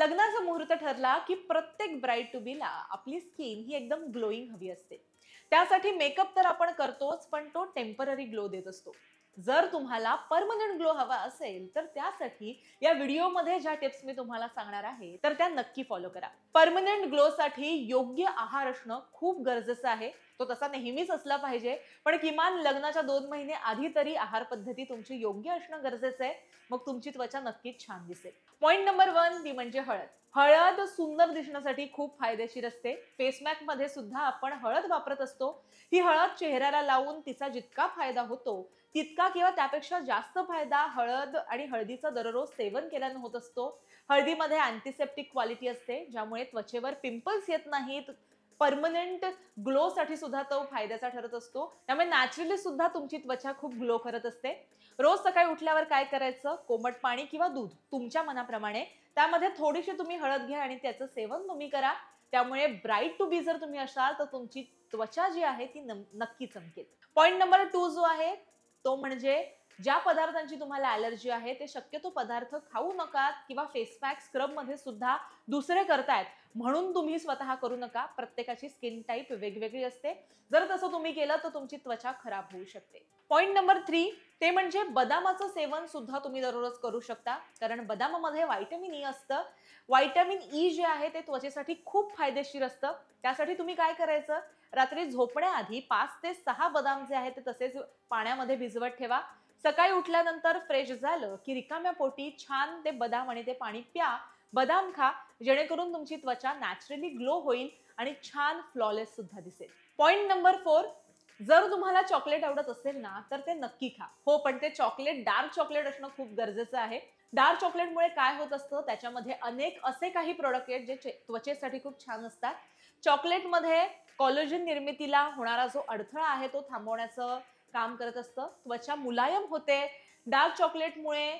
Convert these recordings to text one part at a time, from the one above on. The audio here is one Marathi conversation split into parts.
लग्नाचा मुहूर्त ठरला की प्रत्येक ब्राईड टू बीला आपली स्किन ही एकदम ग्लोईंग हवी असते. त्यासाठी मेकअप तर आपण करतोच पण तो टेंपररी ग्लो देत असतो. जर तुम्हाला परमनंट ग्लो हवा असेल तर त्यासाठी या व्हिडिओमध्ये ज्या टिप्स मी तुम्हाला सांगणार आहे तर त्या नक्की फॉलो करा. परमनंट ग्लो साठी योग्य आहार असणं खूप गरजेचं आहे. तो तसा नेहमीच असला पाहिजे. पण किमान लग्नाच्या दोन महिने आधी तरी आहार पद्धती तुमची योग्य असणं गरजेचं आहे. मग तुमची त्वचा नक्कीच छान दिसेल. पॉईंट नंबर वन ती म्हणजे हळद. हळद सुंदर दिसण्यासाठी खूप फायदेशीर असते. फेसमॅकमध्ये सुद्धा आपण हळद वापरत असतो. ही हळद चेहऱ्याला लावून तिचा जितका फायदा होतो तितका किंवा त्यापेक्षा जास्त फायदा हळद आणि हळदीचं दररोज सेवन केल्यानं होत असतो. हळदीमध्ये अँटीसेप्टिक क्वालिटी असते ज्यामुळे त्वचेवर पिंपल्स येत नाहीत परमनंट ग्लोसाठी सुद्धा तो फायद्याचा ठरत असतो. त्यामुळे नॅचरली सुद्धा तुमची त्वचा खूप ग्लो करत असते. रोज सकाळी उठल्यावर काय करायचं? कोमट पाणी किंवा दूध तुमच्या मनाप्रमाणे. त्यामध्ये थोडीशी तुम्ही हळद घ्या आणि त्याचं सेवन तुम्ही करा. त्यामुळे ब्राईट टू बी जर तुम्ही असाल तर तुमची त्वचा जी आहे ती नम- नक्की चमकेल. पॉईंट नंबर टू जो आहे तो म्हणजे ज्या पदार्थांची तुम्हाला ॲलर्जी आहे ते शक्यतो पदार्थ खाऊ नका किंवा फेस पॅक स्क्रबमध्ये सुद्धा दुसरे करतायत. म्हणून तुम्ही स्वतः करू नका. प्रत्येकाची स्किन टाईप वेगवेगळी असते. जर तसं तुम्ही केलं तर तुमची त्वचा खराब होऊ शकते. पॉईंट नंबर थ्री ते म्हणजे बदामाचं सेवन सुद्धा तुम्ही दररोज करू शकता. कारण बदामामध्ये व्हायटमिन ई e असतं. व्हायटमिन ई e जे आहे ते त्वचेसाठी खूप फायदेशीर असतं. त्यासाठी तुम्ही काय करायचं? रात्री झोपण्याआधी पाच ते सहा बदाम जे आहेत ते तसेच पाण्यामध्ये भिजवत ठेवा. सकाळी उठल्यानंतर फ्रेश झालं की रिकाम्या पोटी छान ते बदाम आणि ते पाणी प्या. बदाम खा जेणेकरून तुमची त्वचा नॅचरली ग्लो होईल आणि छान फ्लॉलेस सुद्धा दिसेल. पॉईंट नंबर फोर जर तुम्हाला चॉकलेट आवडत असेल ना तर ते नक्की खा. हो पण ते चॉकलेट डार्क चॉकलेट असणं खूप गरजेचं आहे. डार्क चॉकलेटमुळे काय होत असतं त्याच्यामध्ये अनेक असे काही प्रोडक्ट आहेत जे त्वचेसाठी खूप छान असतात. चॉकलेटमध्ये कॉलोजन निर्मितीला होणारा जो अडथळा आहे तो थांबवण्याचं काम करत असतं. त्वचा मुलायम होते. डार्क चॉकलेटमुळे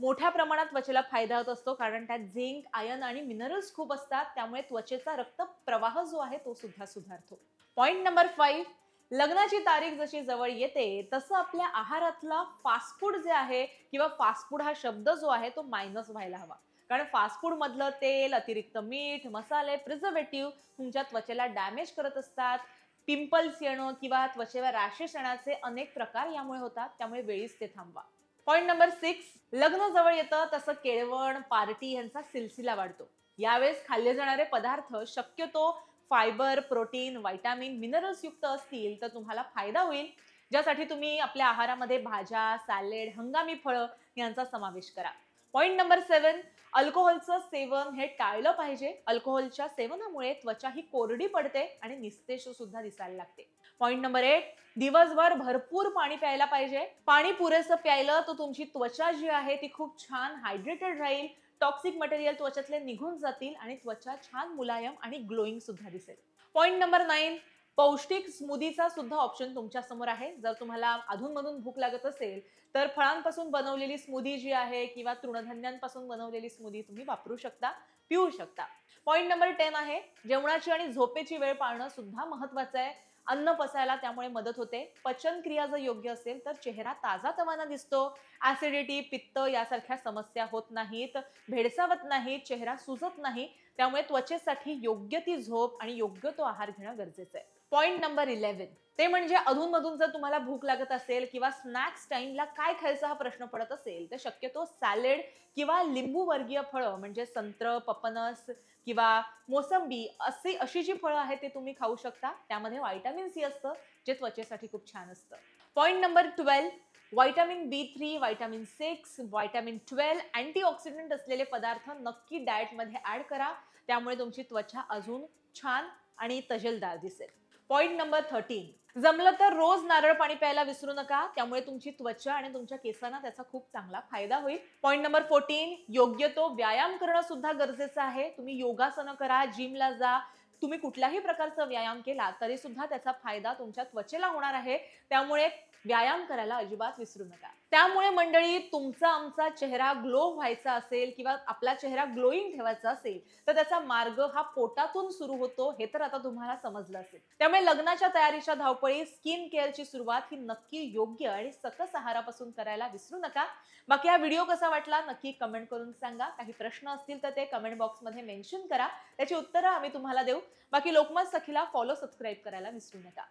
मोठ्या प्रमाणात त्वचेला फायदा होत असतो. कारण त्यात झिंक आयन आणि मिनरल्स खूप असतात. त्यामुळे त्वचेचा रक्त प्रवाह जो आहे तो सुद्धा सुधारतो. पॉइंट नंबर फाईव्ह लग्नाची तारीख जशी जवळ येते तसं आपल्या आहारातला फास्ट फूड जे आहे किंवा फास्ट फूड हा शब्द जो आहे तो मायनस व्हायला हवा. कारण फास्ट फूड मधलं तेल अतिरिक्त मीठ मसाले प्रिझर्वेटिव्ह तुमच्या त्वचेला डॅमेज करत असतात. पिंपल्स येणं किंवा त्वचेवर रॅशेस येण्याचे अनेक प्रकार यामुळे होतात त्यामुळे वेळीच ते थांबवा. पॉईंट नंबर सिक्स लग्न जवळ येतं तसं केळवण पार्टी यांचा सिलसिला वाढतो. यावेळेस खाल्ले जाणारे पदार्थ शक्यतो फायबर प्रोटीन व्हायटामिन मिनरल्स युक्त असतील तर तुम्हाला फायदा होईल. ज्यासाठी तुम्ही आपल्या आहारामध्ये भाज्या सॅलेड हंगामी फळं यांचा समावेश करा. पॉईंट नंबर सेवन अल्कोहोलचं सेवन हे टाळलं पाहिजे. अल्कोहोलच्या सेवनामुळे त्वचा ही कोरडी पडते आणि निस्तेज सुद्धा दिसायला लागते. पॉईंट नंबर एट दिवसभर भरपूर पाणी प्यायला पाहिजे. पाणी पुरेसं प्यायलं तर तुमची त्वचा जी आहे ती खूप छान हायड्रेटेड राहील. टॉक्सिक मटेरियल त्वचातले निघून जातील आणि त्वचा छान मुलायम आणि ग्लोईंग सुद्धा दिसेल. पॉईंट नंबर नाईन पौष्टिक स्मूदीचा सुद्धा ऑप्शन तुमच्यासमोर आहे. जर तुम्हाला अधूनमधून भूक लागत असेल तर फळांपासून बनवलेली स्मूदी जी आहे किंवा तृणधान्यांपासून बनवलेली स्मूदी तुम्ही वापरू शकता पिऊ शकता. पॉईंट नंबर टेन आहे जेवणाची आणि झोपेची वेळ पाळणं सुद्धा महत्वाचं आहे. अन्न पचायला त्यामुळे मदत होते. पचनक्रिया जर योग्य असेल तर चेहरा ताजा तवाना दिसतो. ऍसिडिटी पित्त यासारख्या समस्या होत नाहीत भेडसावत नाहीत चेहरा सुजत नाही. त्यामुळे त्वचेसाठी योग्य ती झोप आणि योग्य तो आहार घेणं गरजेचं आहे. पॉइंट नंबर इलेव्हन ते म्हणजे अधूनमधून जर तुम्हाला भूक लागत असेल किंवा स्नॅक्स टाइमला काय खायचा हा प्रश्न पडत असेल तर शक्यतो सॅलेड किंवा लिंबू वर्गीय फळं म्हणजे संत्र पपनस किंवा मोसंबी असे अशी जी फळं आहेत ते तुम्ही खाऊ शकता. त्यामध्ये व्हायटामिन सी असतं जे त्वचेसाठी खूप छान असतं. Point number twelve vitamin B three vitamin six vitamin twelve antioxidant असलेले पदार्थ नक्की डाएटमध्ये ॲड करा. त्यामुळे तुमची त्वचा अजून छान आणि तजेलदार दिसेल. पॉईंट नंबर थर्टीन जमलं तर रोज नारळ पाणी प्यायला विसरू नका. त्यामुळे तुमची त्वचा आणि तुमच्या केसांना त्याचा खूप चांगला फायदा होईल. पॉईंट नंबर फोर्टीन योग्य तो व्यायाम करणं सुद्धा गरजेचं आहे. तुम्ही योगासनं करा जिमला जा. तुम्ही कुठल्याही प्रकारचा व्यायाम केला तरी सुद्धा त्याचा फायदा तुमच्या त्वचेला होणार आहे. त्यामुळे व्यायाम करायला अजिबात विसरू नका. त्यामुळे मंडळी तुमचा आमचा चेहरा ग्लो व्हायचा असेल किंवा आपला चेहरा ग्लोईंग ठेवायचा असेल तर त्याचा मार्ग हा पोटातून सुरू होतो हे तर आता तुम्हाला समजलं असेल. त्यामुळे लग्नाच्या तयारीच्या धावपळी स्किन केअरची सुरुवात ही नक्की योग्य आणि सकस आहारापासून करायला विसरू नका. बाकी हा व्हिडिओ कसा वाटला नक्की कमेंट करून सांगा. काही प्रश्न असतील तर ते कमेंट बॉक्समध्ये मेन्शन करा. त्याची उत्तरं आम्ही तुम्हाला देऊ. बाकी लोकमत सखीला फॉलो सबस्क्राईब करायला विसरू नका.